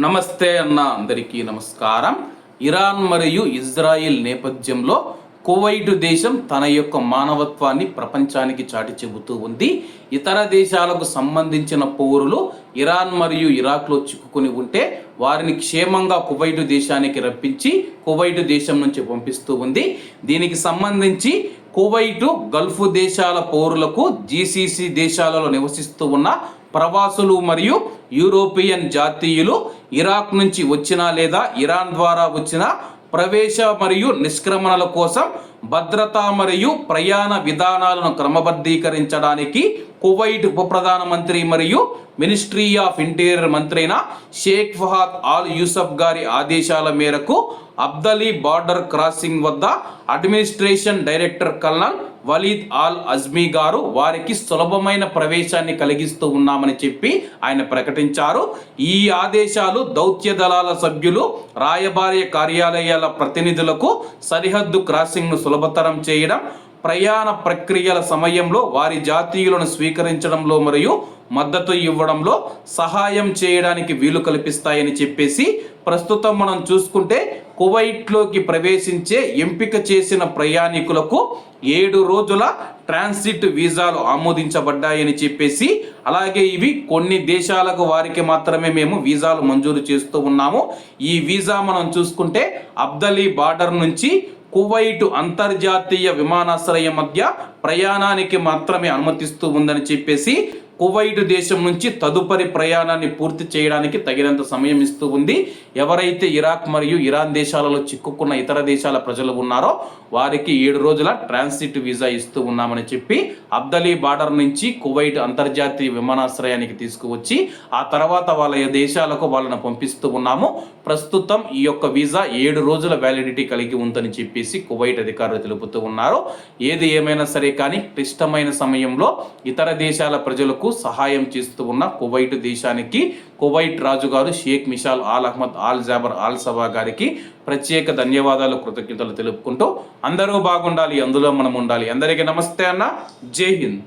నమస్తే అన్న అందరికీ నమస్కారం. ఇరాన్ మరియు ఇజ్రాయిల్ నేపథ్యంలో కువైట్ దేశం తన యొక్క మానవత్వాన్ని ప్రపంచానికి చాటి చెబుతూ ఉంది. ఇతర దేశాలకు సంబంధించిన పౌరులు ఇరాన్ మరియు ఇరాక్లో చిక్కుకుని ఉంటే వారిని క్షేమంగా కువైట్ దేశానికి రప్పించి కువైట్ దేశం నుంచి పంపిస్తూ ఉంది. దీనికి సంబంధించి కువైటు గల్ఫ్ దేశాల పౌరులకు జీసీసీ దేశాలలో నివసిస్తూ ఉన్న ప్రవాసులు మరియు యూరోపియన్ జాతీయులు ఇరాక్ నుంచి వచ్చిన లేదా ఇరాన్ ద్వారా వచ్చిన ప్రవేశ మరియు నిష్క్రమణల కోసం భద్రత మరియు ప్రయాణ విధానాలను క్రమబద్ధీకరించడానికి కువైట్ ఉప ప్రధానమంత్రి మరియు మినిస్ట్రీ ఆఫ్ ఇంటీరియర్ మంత్రి అయిన షేక్ ఫహాద్ ఆల్ యూసఫ్ గారి ఆదేశాల మేరకు అబ్దలీ బార్డర్ క్రాసింగ్ వద్ద administration director colonel Waleed Al Azmi గారు వారికి సులభమైన ప్రవేశాన్ని కలిగిస్తూ ఉన్నామని చెప్పి ఆయన ప్రకటించారు. ఈ ఆదేశాలు దౌత్య దళాల సభ్యులు రాయబార్య కార్యాలయాల ప్రతినిధులకు సరిహద్దు క్రాసింగ్ను సులభతరం చేయడం ప్రయాణ ప్రక్రియల సమయంలో వారి జాతీయులను స్వీకరించడంలో మరియు మద్దతు ఇవ్వడంలో సహాయం చేయడానికి వీలు కల్పిస్తాయని చెప్పేసి ప్రస్తుతం మనం చూసుకుంటే కువైట్లోకి ప్రవేశించే ఎంపిక చేసిన ప్రయాణికులకు ఏడు రోజుల ట్రాన్సిట్ వీసాలు ఆమోదించబడ్డాయని చెప్పేసి అలాగే ఇవి కొన్ని దేశాలకు వారికి మాత్రమే మేము వీసాలు మంజూరు చేస్తూ ఉన్నాము. ఈ వీసా మనం చూసుకుంటే అబ్దలీ బార్డర్ నుంచి కువైట్ అంతర్జాతీయ విమానాశ్రయం మధ్య ప్రయాణానికి మాత్రమే అనుమతిస్తూ ఉందని చెప్పేసి కువైట్ దేశం నుంచి తదుపరి ప్రయాణాన్ని పూర్తి చేయడానికి తగినంత సమయం ఇస్తూ ఉంది. ఎవరైతే ఇరాక్ మరియు ఇరాన్ దేశాలలో చిక్కుకున్న ఇతర దేశాల ప్రజలు ఉన్నారో వారికి ఏడు రోజుల ట్రాన్సిట్ వీసా ఇస్తూ ఉన్నామని చెప్పి అబ్దలీ బార్డర్ నుంచి కువైట్ అంతర్జాతీయ విమానాశ్రయానికి తీసుకువచ్చి ఆ తర్వాత వాళ్ళ దేశాలకు వాళ్ళను పంపిస్తూ ఉన్నాము. ప్రస్తుతం ఈ యొక్క వీసా ఏడు రోజుల వ్యాలిడిటీ కలిగి ఉందని చెప్పేసి కువైట్ అధికారులు తెలుపుతూ ఉన్నారు. ఏది ఏమైనా సరే కానీ క్లిష్టమైన సమయంలో ఇతర దేశాల ప్రజలకు సహాయం చేస్తూ ఉన్న కువైట్ దేశానికి కువైట్ రాజుగారు Sheikh Mishal Al Ahmad Al Jaber Al Sabah గారికి ప్రత్యేక ధన్యవాదాలు కృతజ్ఞతలు తెలుపుకుంటూ అందరూ బాగుండాలి అందులో మనం ఉండాలి. అందరికీ నమస్తే అన్న. జై హింద్.